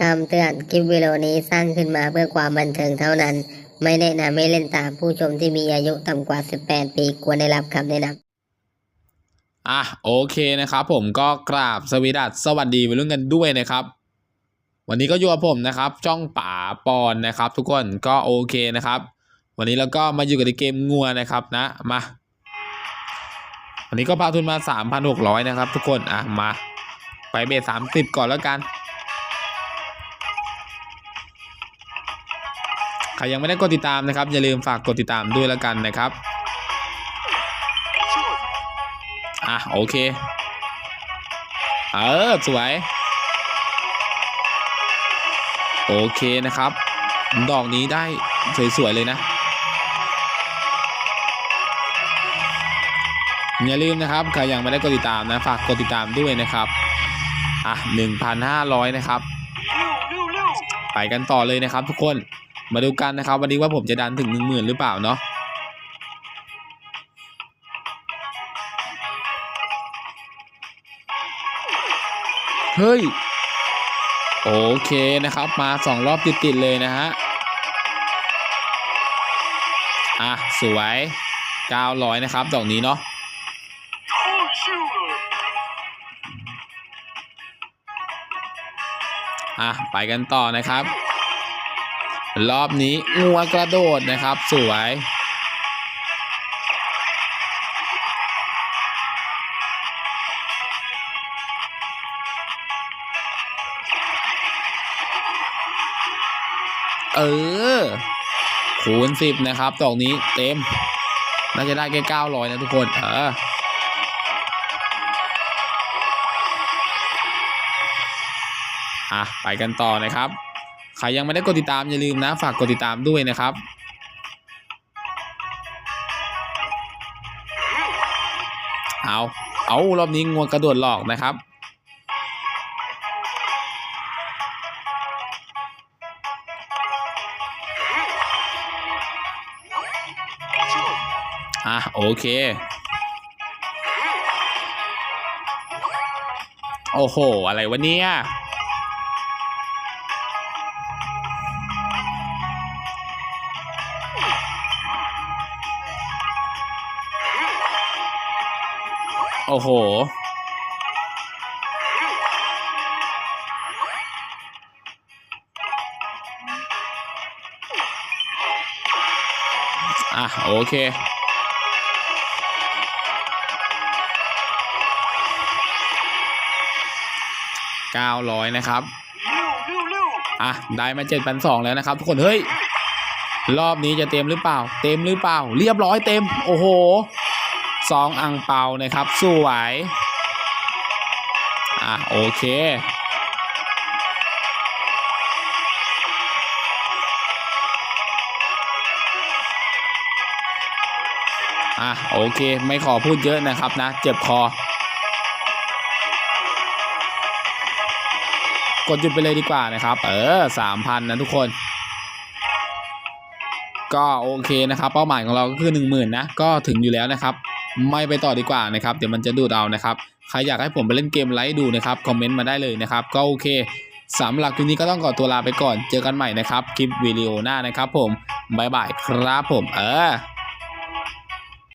คำเตือนคลิปวิดีโอนี้สร้างขึ้นมาเพื่อความบันเทิงเท่านั้น ไม่แนะนำให้เล่นตามผู้ชมที่มีอายุต่ำกว่า 18 ปีควรได้รับคำแนะนำอะโอเคนะครับผมก็กราบสวีดัสสวัสดีวัยรุ่นกันด้วยนะครับ วันนี้ก็อยู่กับผมนะครับช่องป่าปอนนะครับ ทุกคนก็โอเคนะครับ วันนี้เราก็มาอยู่กับในเกมงัวนะครับนะมาวันนี้ก็พาทุนมา 3,600 นะครับ ทุกคนอะมาไปเบส30ก่อนแล้วกัน ใครยังไม่ได้กดติดตามนะครับ อย่าลืมฝากกดติดตามด้วยแล้วกันนะครับ อะโอเค เออสวย โอเคนะครับ ดอกนี้ได้สวยๆเลยนะ อย่าลืมนะครับ ใครยังไม่ได้กดติดตามนะ ฝากกดติดตามด้วยนะครับ อะ1,500นะครับ ไปกันต่อเลยนะครับทุกคน มาดูกันนะครับ วันนี้ว่าผมจะดันถึง10,000หรือเปล่าเนาะเฮ้ย โอเคนะครับมาสองรอบติดๆเลยนะฮะ อะ สวย900นะครับดอกนี้เนาะอะ ไปกันต่อนะครับ รอบนี้งัวกระโดดนะครับ สวย เออ คูณสิบนะครับดอกนี้เต็ม น่าจะได้แค่เก้าร้อยนะทุกคน เอออะ ไปกันต่อนะครับ ใครยังไม่ได้กดติดตามอย่าลืมนะ ฝากกดติดตามด้วยนะครับเอาเอารอบนี้งวงกระโดดหลอกนะครับอะโอเค โอ้โห อะไรวะเนี่ย โอ้โห อะ โอเคเก้าร้อยนะครับ อะ ได้มาเจ็ดพันสองแล้วนะครับ ทุกคน เฮ้ย รอบนี้จะเต็มหรือเปล่า เต็มหรือเปล่า เรียบร้อยเต็ม โอ้โห สองอังเปานะครับ สู้ไหว อะ โอเคอะโอเค ไม่ขอพูดเยอะนะครับนะ เจ็บคอ กดหยุดไปเลยดีกว่านะครับ เออสามพันนะทุกคน ก็โอเคนะครับ เป้าหมายของเราก็คือหนึ่งหมื่นนะ ก็ถึงอยู่แล้วนะครับ ไม่ไปต่อดีกว่านะครับเดี๋ยวมันจะดูดเอานะครับใครอยากให้ผมไปเล่นเกมไลฟ์ดูนะครับคอมเมนต์มาได้เลยนะครับก็โอเคสำหรับคลิปนี้ก็ต้องขอตัวลาไปก่อน เจอกันใหม่นะครับ คลิปวิดีโอหน้านะครับผมบายบายครับผมเออ